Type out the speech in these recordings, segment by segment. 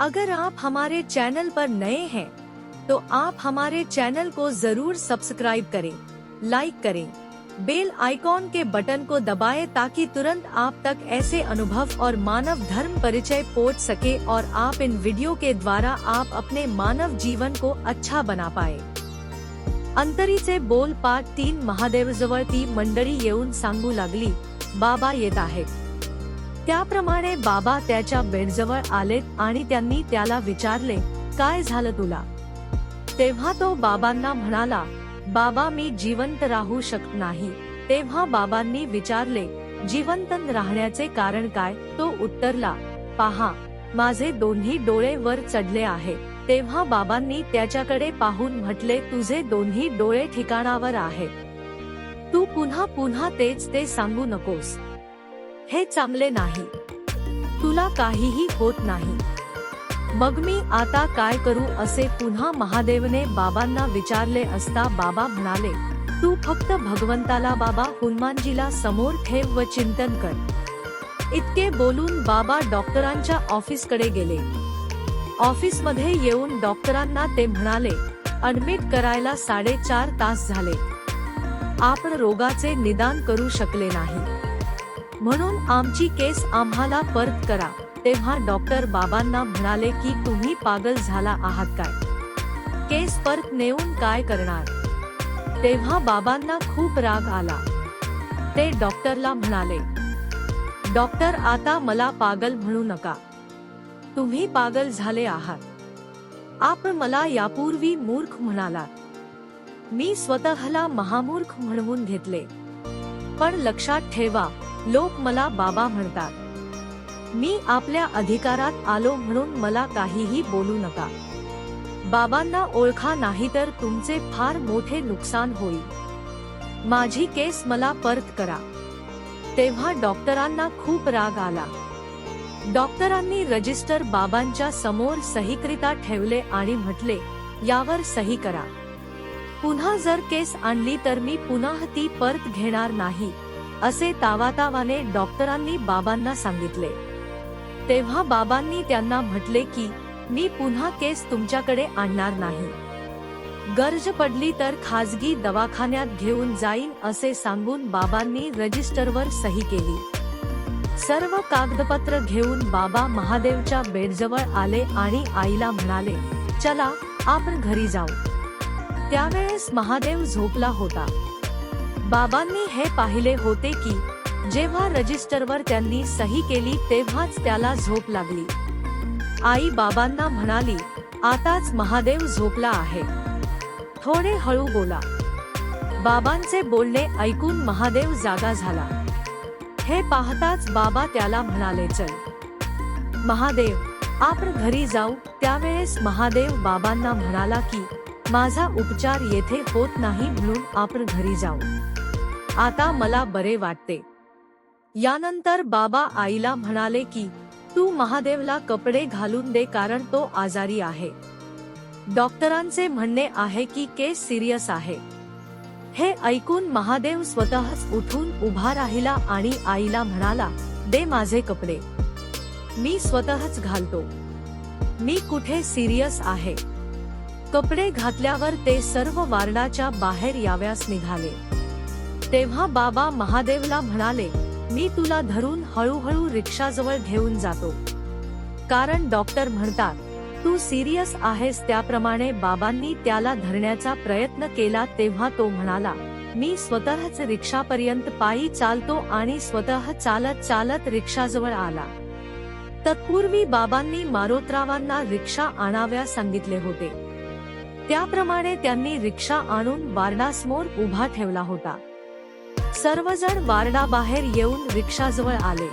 अगर आप हमारे चैनल पर नए हैं तो आप हमारे चैनल को ज़रूर सब्सक्राइब करें, लाइक करें, बेल आइकॉन के बटन को दबाएँ ताकि तुरंत आप तक ऐसे अनुभव और मानव धर्म परिचय पहुँच सके और आप इन वीडियो के द्वारा आप अपने मानव जीवन को अच्छा बना पाए। अंतरी अंतरीचे बोल पाठ तीन महादेवजवळ ती मंडळी येऊन सांगू लागली, बाबा येत आहेत। त्याप्रमाणे बाबा त्याच्या बेडजवळ आलेत आणि त्यांनी त्याला विचारले काय झालं तुला? तेव्हा तो बाबांना म्हणाला बाबा मी जिवंत राहू शकत नाही. तेव्हा बाबांनी विचारले जिवंत राहण्याचे कारण काय? तो उत्तरला पहा माझे दोन्ही डोळे वर चढले आहे. तेव्हा बाबांनी त्याच्याकडे पाहून म्हटले तुझे दोन्ही डोळे ठिकाणावर आहे. तू पुन्हा पुन्हा तेच ते सांगू नकोस. हे चांगले नाही. तुला काहीही होत नाही. मग मी आता काय करू असे पुन्हा महादेवने बाबांना विचारले असता बाबा म्हणाले तू फक्त भगवंताला बाबा हनुमानजीला समोर ठेव व चिंतन कर. इतके बोलून बाबा डॉक्टरांच्या ऑफिसकडे गेले. ऑफिसमध्ये येऊन डॉक्टरांना ते म्हणाले ऍडमिट करायला साडेचार तास झाले. आपण रोगाचे निदान करू शकले नाही. म्हणून आमची केस आम्हाला परत करा. तेव्हा डॉक्टर बाबांना म्हणाले की तुम्ही पागल झाला आहात काय? केस परत नेऊन काय करणार? तेव्हा बाबांना खूप राग आला. ते डॉक्टरला म्हणाले डॉक्टर आता मला पागल म्हणू नका. तुम्ही पागल झाले आहात. आपण मला यापूर्वी मूर्ख म्हणालात. मी स्वतःला महामूर्ख म्हणवून घेतले. पण लक्षात ठेवा लोक मला बाबा म्हणतात. मी आपल्या अधिकारात आलो म्हणून मला काहीही बोलू नका. बाबांना ओळखा नाही तर तुमचे फार मोठे नुकसान होईल. माझी केस मला परत करा. तेव्हा डॉक्टरांना खूप राग आला. डॉक्टरांनी रजिस्टर बाबांच्या समोर सहीकरिता ठेवले आणि म्हटले यावर सही करा. पुन्हा जर केस आणली तर मी पुन्हा ती परत घेणार नाही. असे तावातावाने डॉक्टरांनी बाबांना सांगितले. तेव्हा बाबांनी त्यांना म्हटले की मी पुन्हा केस तुमच्याकडे आणणार नाही. गरज पडली तर खाजगी दवाखान्यात घेऊन जाईन असे सांगून बाबांनी रजिस्टरवर सही केली. सर्व कागदपत्र घेऊन बाबा महादेवच्या बेडजवळ आले आणि आईला म्हणाले चला आपण घरी जाऊ. त्यावेळेस महादेव झोपला होता. बाबांनी हे पाहिले होते की जेव्हा रजिस्टरवर त्यांनी सही केली तेव्हाच त्याला झोप लागली. आई बाबांना म्हणाली आताच महादेव झोपला आहे. थोडे हळू बोला. बाबांचे बोलणे ऐकून महादेव जागा झाला. हे पाहताच बाबा त्याला म्हणाले चल. महादेव आपण घरी जाऊ. त्यावेळेस महादेव बाबांना म्हणाला की माझा उपचार येथे होत नाही म्हणून आपण घरी जाऊ. आता मला बरे वाटते. यानंतर बाबा आईला म्हणाले की तू महादेवला कपडे घालून दे कारण तो आजारी आहे. डॉक्टरांचे म्हणणे आहे की केस सिरियस आहे. हे ऐकून महादेव स्वतःच उठून उभा राहिला आणि आईला म्हणाला दे माझे कपडे. मी स्वतःच घालतो. मी कुठे सिरियस आहे. कपडे घातल्यावर ते सर्व वार्डाच्या बाहेर याव्यास निघाले. तेव्हा बाबा महादेवला म्हणाले मी तुला धरून हळूहळू रिक्षाजवळ घेऊन जातो. कारण डॉक्टर म्हणतात तू सिरियस आहेस त्याप्रमाणे बाबांनी त्याला धरण्याचा प्रयत्न केला तेव्हा तो म्हणाला मी स्वतःच रिक्षापर्यंत पायी चालतो आणि स्वतः चालत चालत रिक्षाजवळ आला. तत्पूर्वी बाबांनी मारोतरावांना रिक्षा आणाव्या सांगितले होते. त्याप्रमाणे त्यांनी रिक्षा आणून वारणासमोर उभा ठेवला होता. सर्वजण वार्डाबाहेर येऊन रिक्षाजवळ आले.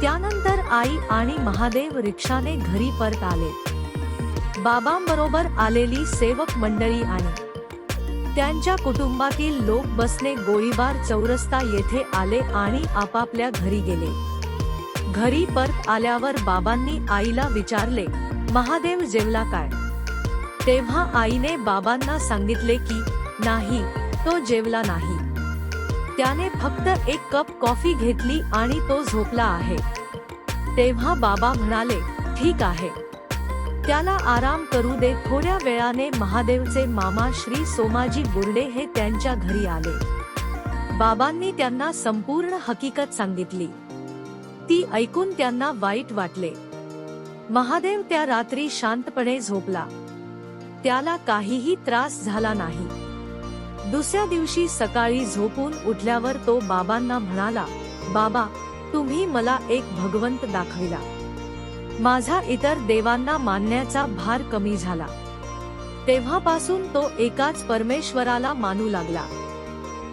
त्यानंतर आई आणि महादेव रिक्षाने घरी परत आले. बाबांबरोबर आलेली सेवक मंडळी आणि त्यांच्या कुटुंबातील लोक बसने गोळीबार चौरस्ता येथे आले आणि आपापल्या घरी गेले. घरी परत आल्यावर बाबांनी आईला विचारले महादेव जेवला काय? तेव्हा आईने बाबांना सांगितले की नाही तो जेवला नाही. त्याने फक्त एक कप कॉफी घेतली आणि तो झोपला आहे. तेव्हा बाबा म्हणाले ठीक आहे. त्याला आराम करू दे. थोड्या वेळाने महादेवचे मामा श्री सोमाजी बुर्डे हे त्यांच्या घरी आले. बाबांनी त्यांना संपूर्ण हकीकत सांगितली. ती ऐकून त्यांना वाईट वाटले. महादेव त्या रात्री शांतपणे झोपला. त्याला काहीही त्रास झाला नाही. दुसऱ्या दिवशी सकाळी झोपून उठल्यावर तो बाबांना म्हणाला बाबा तुम्ही मला एक भगवंत दाखविला. माझा इतर देवांना मानण्याचा भार कमी झाला. तेव्हापासून तो एकाच परमेश्वराला मानू लागला.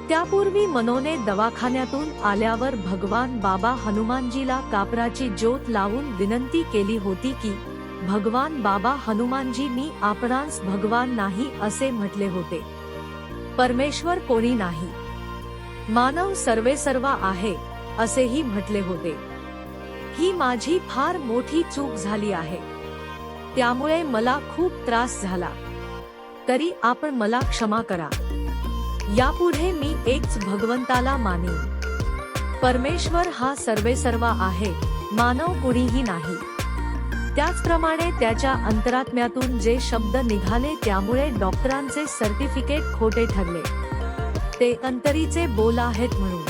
त्यापूर्वी मनोने दवाखान्यातून आल्यावर भगवान बाबा हनुमानजीला कापराची ज्योत लावून विनंती केली होती की भगवान बाबा हनुमानजी मी आपणास भगवान नाही असे म्हटले होते. परमेश्वर कोणी नाही. मानव सर्वेसर्वा आहे असेही म्हटले होते. ही माझी फार मोठी चूक झाली आहे. त्यामुळे मला खूप त्रास झाला. तरी आपण मला क्षमा करा. यापुढे मी एकच भगवंताला मानेन. परमेश्वर हा सर्वेसर्वा आहे मानव कुणीही नाही. त्याचप्रमाणे त्याच्या अंतरात्म्यातून जे शब्द निघाले त्यामुळे डॉक्टरांचे सर्टिफिकेट खोटे ठरले. ते अंतरीचे बोल आहेत म्हणून.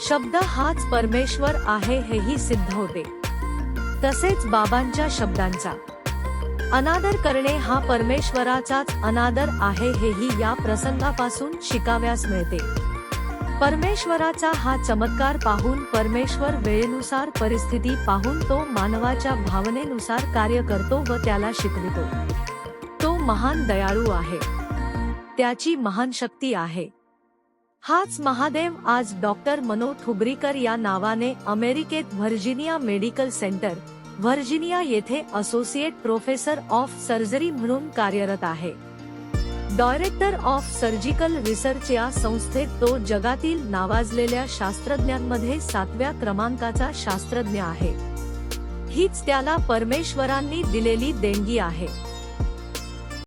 शब्द हाच परमेश्वर आहे हेही सिद्ध होते. तसेच बाबांच्या शब्दांचा. अनादर करणे हा परमेश्वराचाच अनादर आहे हेही या प्रसंगापासून शिकाव्यास मिळते. परमेश्वराचा हा चमत्कार पाहून परमेश्वर वेळेनुसार परिस्थिती पाहून तो मानवाच्या भावनेनुसार कार्य करतो व त्याला शिकवितो. तो महान दयाळू आहे. त्याची महान शक्ती आहे. हाच महादेव आज डॉक्टर मनोज ठुबरीकर या नावाने अमेरिकेत व्हर्जिनिया मेडिकल सेंटर व्हर्जिनिया येथे असोसिएट प्रोफेसर ऑफ सर्जरी म्हणून कार्यरत आहे. डायरेक्टर ऑफ सर्जिकल रिसर्च या संस्थेत तो जगातील नावाजलेल्या शास्त्रज्ञांमध्ये सातव्या क्रमांकाचा शास्त्रज्ञ आहे. हीच त्याला परमेश्वरांनी दिलेली देणगी आहे.